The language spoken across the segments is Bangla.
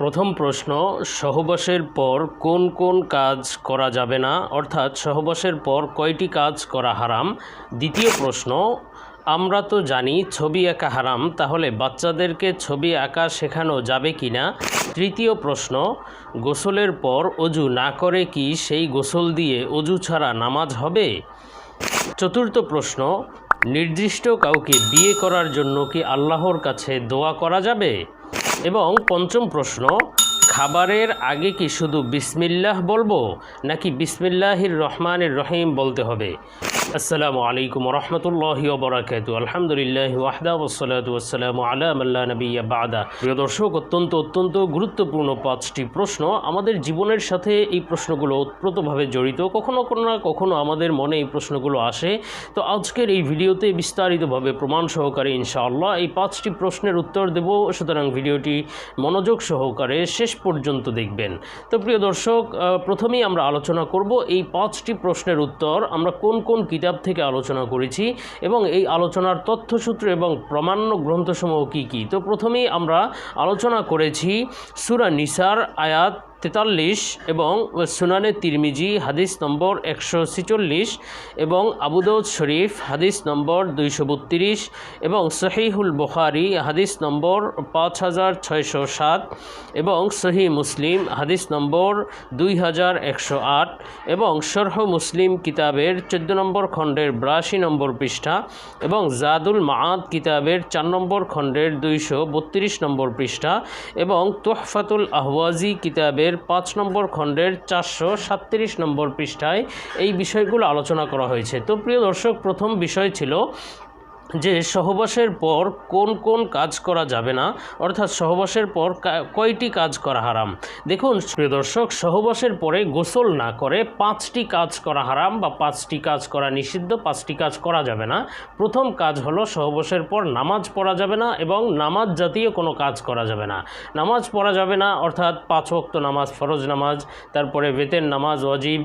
প্রথম প্রশ্ন, সহবাসের পর কোন কোন কাজ করা যাবে না? অর্থাৎ সহবাসের পর কয়টি কাজ করা হারাম? দ্বিতীয় প্রশ্ন, আমরা তো জানি ছবি আঁকা হারাম, তাহলে বাচ্চাদেরকে ছবি আঁকা শেখানো যাবে কি না তৃতীয় প্রশ্ন, গোসলের পর অজু না করে কি সেই গোসল দিয়ে অজু ছাড়া নামাজ হবে? চতুর্থ প্রশ্ন, নির্দিষ্ট কাউকে বিয়ে করার জন্য কি আল্লাহর কাছে দোয়া করা যাবে? এবং পঞ্চম প্রশ্ন, খাবারের আগে কি শুধু বিসমিল্লাহ বলব, নাকি বিসমিল্লাহির রহমানের রহিম বলতে হবে? আসসালামু আলাইকুম রহমতুল্লাহ বরাকাতু আলহামদুলিল্লাহ ওয়াহদা ওসলাত ওসালাম আলা আল্লাহ নবিয়া বাদা। প্রিয় দর্শক, অত্যন্ত অত্যন্ত গুরুত্বপূর্ণ পাঁচটি প্রশ্ন আমাদের জীবনের সাথে এই প্রশ্নগুলো ওতপ্রোতভাবে জড়িত। কখনো কোনো না কখনো আমাদের মনে এই প্রশ্নগুলো আসে। তো আজকের এই ভিডিওতে বিস্তারিতভাবে প্রমাণ সহকারে ইনশাআল্লাহ এই পাঁচটি প্রশ্নের উত্তর দেব। সুতরাং ভিডিওটি মনোযোগ সহকারে শেষ পর্যন্ত দেখবেন। তো প্রিয় দর্শক প্রথমেই আমরা আলোচনা করব এই পাঁচটি প্রশ্নের উত্তর। আমরা কোন কোন কিতাব থেকে আলোচনা করেছি এবং এই আলোচনার তথ্যসূত্র এবং প্রমাণ্য গ্রন্থসমূহ কী কী? তো প্রথমেই আমরা আলোচনা করেছি সুরা নিসার আয়াত তেতাল্লিশ এবং সুনানে তিরমিজি, হাদিস নম্বর একশো ছিচল্লিশ এবং আবুদৌদ শরীফ, হাদিস নম্বর দুইশো বত্রিশ এবং সহিহুল বুখারি, হাদিস নম্বর পাঁচ হাজার ছয়শো সাত এবং সহি মুসলিম, হাদিস নম্বর দুই হাজার একশো আট এবং শরহ মুসলিম কিতাবের চোদ্দ নম্বর খণ্ডের বিরাশি নম্বর পৃষ্ঠা এবং জাদুল মাআদ কিতাবের চার নম্বর খণ্ডের দুইশো বত্রিশ নম্বর পৃষ্ঠা এবং তোহফাতুল আহওয়াজি কিতাবের পাঁচ নম্বর খণ্ডের চারশো সাতত্রিশ নম্বর পৃষ্ঠায় এই বিষয়গুলো আলোচনা করা হয়েছে। তো প্রিয় দর্শক, প্রথম বিষয় ছিল যে সহবাসের পর কোন কোন কাজ করা যাবে না, অর্থাৎ সহবাসের পর কয়টি কাজ করা হারাম? দেখুন, প্রিয় দর্শক, সহবাসের পরে গোসল না করে পাঁচটি কাজ করা হারাম বা পাঁচটি কাজ করা নিষিদ্ধ, পাঁচটি কাজ করা যাবে না। প্রথম কাজ হলো সহবাসের পর নামাজ পড়া যাবে না এবং নামাজ জাতীয় কোনো কাজ করা যাবে না। নামাজ পড়া যাবে না, অর্থাৎ পাঁচ ওয়াক্ত নামাজ, ফরজ নামাজ, তারপরে বেতের নামাজ ওয়াজিব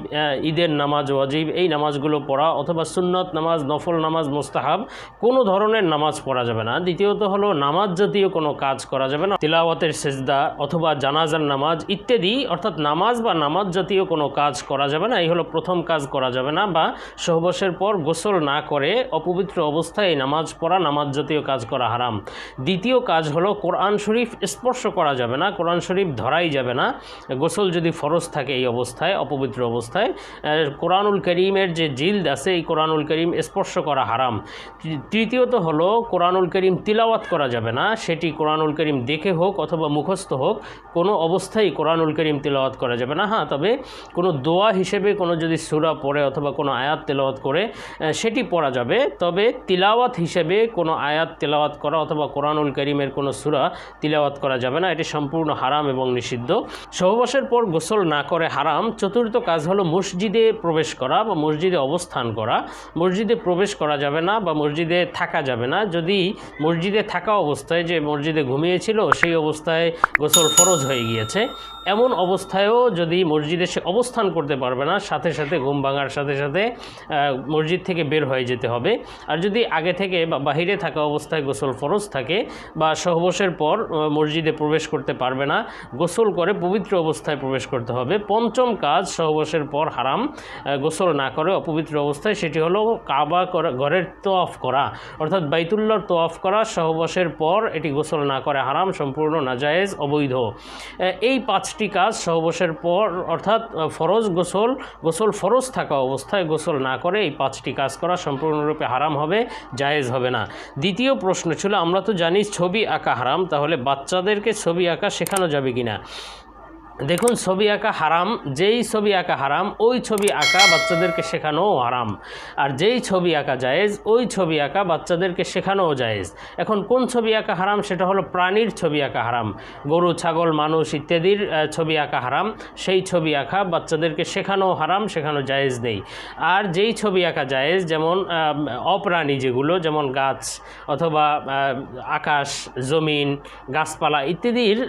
ঈদের নামাজ ওয়াজিব, এই নামাজগুলো পড়া অথবা সুন্নত নামাজ, নফল নামাজ, মোস্তাহাব, কোনো ধরনের নামাজ পড়া যাবে না। দ্বিতীয়ত হলো, নামাজ জাতীয় কোনো কাজ করা যাবে না। তিলাওয়াতের সেজদা অথবা জানাজার নামাজ ইত্যাদি, অর্থাৎ নামাজ বা নামাজ জাতীয় কোনো কাজ করা যাবে না। এই হলো প্রথম কাজ করা যাবে না বা সহবাসের পর গোসল না করে অপবিত্র অবস্থায় নামাজ পড়া, নামাজ জাতীয় কাজ করা হারাম। দ্বিতীয় কাজ হলো, কোরআন শরীফ স্পর্শ করা যাবে না, কোরআন শরীফ ধরাই যাবে না। গোসল যদি ফরজ থাকে এই অবস্থায়, অপবিত্র অবস্থায় কোরআনুল করিমের যে জিল্দ আছে, এই কোরআনুল করিম স্পর্শ করা হারাম। তৃ- তৃতীয়ত হলো, কোরআনুল করিম তিলাওয়াত করা যাবে না। সেটি কোরআনুল করিম দেখে হোক অথবা মুখস্থ হোক, কোনো অবস্থায় কোরআনুল করিম তিলাওয়াত করা যাবে না। হ্যাঁ তবে কোনো দোয়া হিসেবে কোনো যদি সুরা পড়ে অথবা কোনো আয়াত তেলাওয়াত করে সেটি পড়া যাবে। তবে তিলাওয়াত হিসেবে কোনো আয়াত তেলাওয়াত করা অথবা কোরআনুল করিমের কোনো সুরা তিলাওয়াত করা যাবে না। এটি সম্পূর্ণ হারাম এবং নিষিদ্ধ। সহবাসের পর গোসল না করে হারাম। চতুর্থ কাজ হলো মসজিদে প্রবেশ করা বা মসজিদে অবস্থান করা। মসজিদে প্রবেশ করা যাবে না বা মসজিদে থাকা যাবে না। যদি মসজিদে থাকা অবস্থায় যে মসজিদে ঘুমিয়েছিল, সেই অবস্থায় গোসল ফরজ হয়ে গিয়েছে। এমন অবস্থায়ও যদি মসজিদে সে অবস্থান করতে পারবে না, সাথে সাথে ঘুম ভাঙার সাথে সাথে মসজিদ থেকে বের হয়ে যেতে হবে। আর যদি আগে থেকে বা বাহিরে থাকা অবস্থায় গোসল ফরজ থাকে বা সহবসের পর মসজিদে প্রবেশ করতে পারবে না, গোসল করে পবিত্র অবস্থায় প্রবেশ করতে হবে। পঞ্চম কাজ, সহবসের পর হারাম গোসল না করে অপবিত্র অবস্থায়, সেটি হলো কাবা ঘরের তফ করা। অর্থাৎ বাইতুল্লাহর তোয়াফ করা সহবাসের পর এটি গোসল না করে হারাম, সম্পূর্ণ নাজায়েজ, অবৈধ। এই পাঁচটি কাজ সহবাসের পর অর্থাৎ ফরজ গোসল গোসল ফরজ থাকা অবস্থায় গোসল না করে এই পাঁচটি কাজ করা সম্পূর্ণরূপে হারাম হবে, জায়েজ হবে না। দ্বিতীয় প্রশ্ন ছিল, আমরা তো জানি ছবি আঁকা হারাম, তাহলে বাচ্চাদেরকে ছবি আঁকা শেখানো যাবে কিনা? দেখুন ছবি আঁকা হারাম যেই ছবি আঁকা হারাম ওই ছবি আঁকা বাচ্চাদেরকে শেখানোও হারাম আর যেই ছবি আঁকা জায়েজ ওই ছবি আঁকা বাচ্চাদেরকে শেখানোও জায়েজ এখন কোন ছবি আঁকা হারাম সেটা হলো প্রাণীর ছবি আঁকা হারাম গরু ছাগল মানুষ ইত্যাদির ছবি আঁকা হারাম সেই ছবি আঁকা বাচ্চাদেরকে শেখানোও হারাম শেখানো জায়েজ নেই আর যেই ছবি আঁকা জায়েজ যেমন অপ্রাণী যেগুলো যেমন গাছ অথবা আকাশ জমিন গাছপালা ইত্যাদির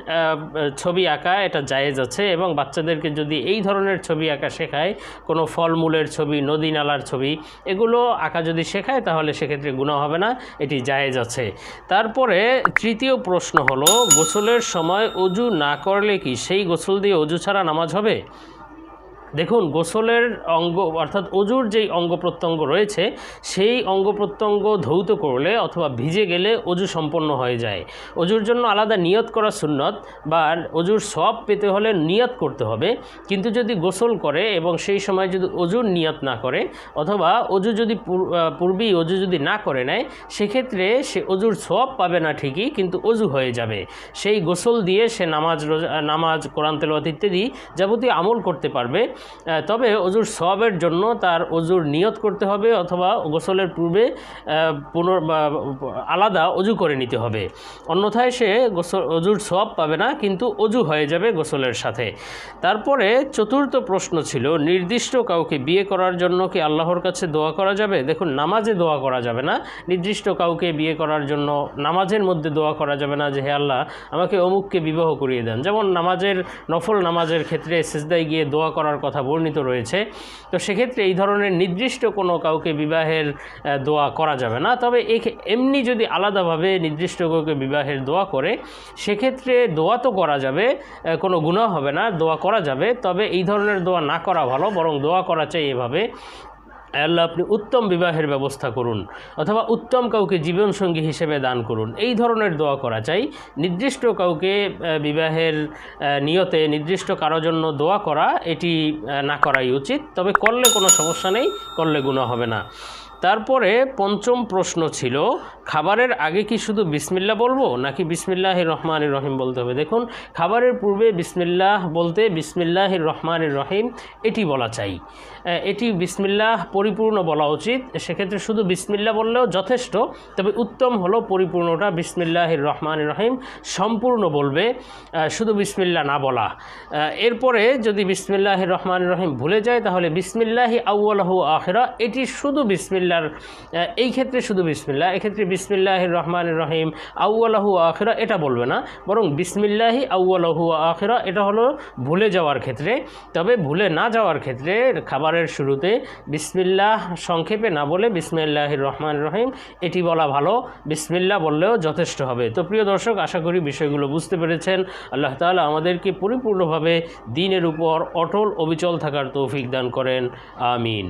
ছবি আঁকা এটা জায়েজ আছে এবং বাচ্চাদেরকে যদি এই ধরনের ছবি আঁকা শেখায়, কোনো ফলমূলের ছবি, নদী নালার ছবি, এগুলো আঁকা যদি শেখায় তাহলে সেক্ষেত্রে গুণা হবে না, এটি জায়েজ আছে। তারপরে তৃতীয় প্রশ্ন হলো, গোসলের সময় অজু না করলে কি সেই গোসল দিয়ে অজু ছাড়া নামাজ হবে? দেখুন, গোসলের অঙ্গ, অর্থাৎ অজুর যেই অঙ্গ প্রত্যঙ্গ রয়েছে, সেই অঙ্গ প্রত্যঙ্গ ধৌত করলে অথবা ভিজে গেলে অজু সম্পন্ন হয়ে যায়। অজুর জন্য আলাদা নিয়ত করা সুন্নত, বা অজুর সব পেতে হলে নিয়ত করতে হবে। কিন্তু যদি গোসল করে এবং সেই সময় যদি অজুর নিয়ত না করে, অথবা অজু যদি পূর্বেই অজু যদি না করে নেয়, সেক্ষেত্রে সে অজুর সব পাবে না ঠিকই, কিন্তু অজু হয়ে যাবে। সেই গোসল দিয়ে সে নামাজ নামাজ, কোরআন তেলাওয়াত ইত্যাদি যাবতীয় আমল করতে পারবে। তবে অজুর সবের জন্য তার অজুর নিয়ত করতে হবে অথবা গোসলের পূর্বে পুনর আলাদা অজু করে নিতে হবে। অন্যথায় সে গোসল, অজুর সব পাবে না, কিন্তু অজু হয়ে যাবে গোসলের সাথে। তারপরে চতুর্থ প্রশ্ন ছিল, নির্দিষ্ট কাউকে বিয়ে করার জন্য কি আল্লাহর কাছে দোয়া করা যাবে? দেখুন, নামাজে দোয়া করা যাবে না। নির্দিষ্ট কাউকে বিয়ে করার জন্য নামাজের মধ্যে দোয়া করা যাবে না যে, হে আল্লাহ, আমাকে অমুককে বিবাহ করিয়ে দেন। যেমন নামাজের, নফল নামাজের ক্ষেত্রে সেজদায় গিয়ে দোয়া করার কথা বর্ণিত রয়েছে। তো সেক্ষেত্রে এই ধরনের নির্দিষ্ট কোনো কাউকে বিবাহের দোয়া করা যাবে না। তবে এমনি যদি আলাদাভাবে নির্দিষ্ট কাউকে বিবাহের দোয়া করে, সেক্ষেত্রে দোয়া তো করা যাবে কোনো গুণা হবে না, দোয়া করা যাবে। তবে এই ধরনের দোয়া না করা ভালো, বরং দোয়া করা চাই এভাবে। আল্লাহ আপনি উত্তম বিবাহের ব্যবস্থা করুন অথবা উত্তম কাউকে জীবনসঙ্গী হিসেবে দান করুন। এই ধরনের দোয়া করা চাই। নির্দিষ্ট কাউকে বিবাহের নিয়তে নির্দিষ্ট কারও জন্য দোয়া করা, এটি না করাই উচিত। তবে করলে কোনো সমস্যা নেই, করলে গুণা হবে না। তারপরে পঞ্চম প্রশ্ন ছিল, খাবারের আগে কি শুধু বিসমিল্লা বলব, নাকি বিসমিল্লাহ রহমান রহিম বলতে হবে? দেখুন, খাবারের পূর্বে বিসমিল্লাহ বলতে বিসমিল্লাহ রহমান রহিম, এটি বলা চাই। এটি বিসমিল্লাহ পরিপূর্ণ বলা উচিত। সেক্ষেত্রে শুধু বিসমিল্লা বললেও যথেষ্ট, তবে উত্তম হলো পরিপূর্ণটা বিসমিল্লাহ রহমান রহিম, সম্পূর্ণ বলবে শুধু বিসমিল্লা না বলা। এরপরে যদি বিসমিল্লাহ রহমান রহিম ভুলে যায়, তাহলে বিসমিল্লাহি আউ্লাহু আখেরা, এটি শুধু বিসমিল্লার এই ক্ষেত্রে শুধু বিসমিল্লা এক্ষেত্রে বিসমিল্লাহ রহমান রহিম আউ্লাহু আখেরা এটা বলবে না, বরং বিসমিল্লাহি আউ্লাহু আখেরা এটা হলো ভুলে যাওয়ার ক্ষেত্রে। তবে ভুলে না যাওয়ার ক্ষেত্রে খাবারের শুরুতে বিসমিল্লাহ সংক্ষেপে না বলে বিসমিল্লাহ রহমান রহিম, এটি বলা ভালো, বিসমিল্লাহ বললেও যথেষ্ট হবে। তো প্রিয় দর্শক, আশা করি বিষয়গুলো বুঝতে পেরেছেন। আল্লাহ তালা আমাদেরকে পরিপূর্ণভাবে দিনের উপর অটল অবিচল থাকার তৌফিক দান করেন। আমিন।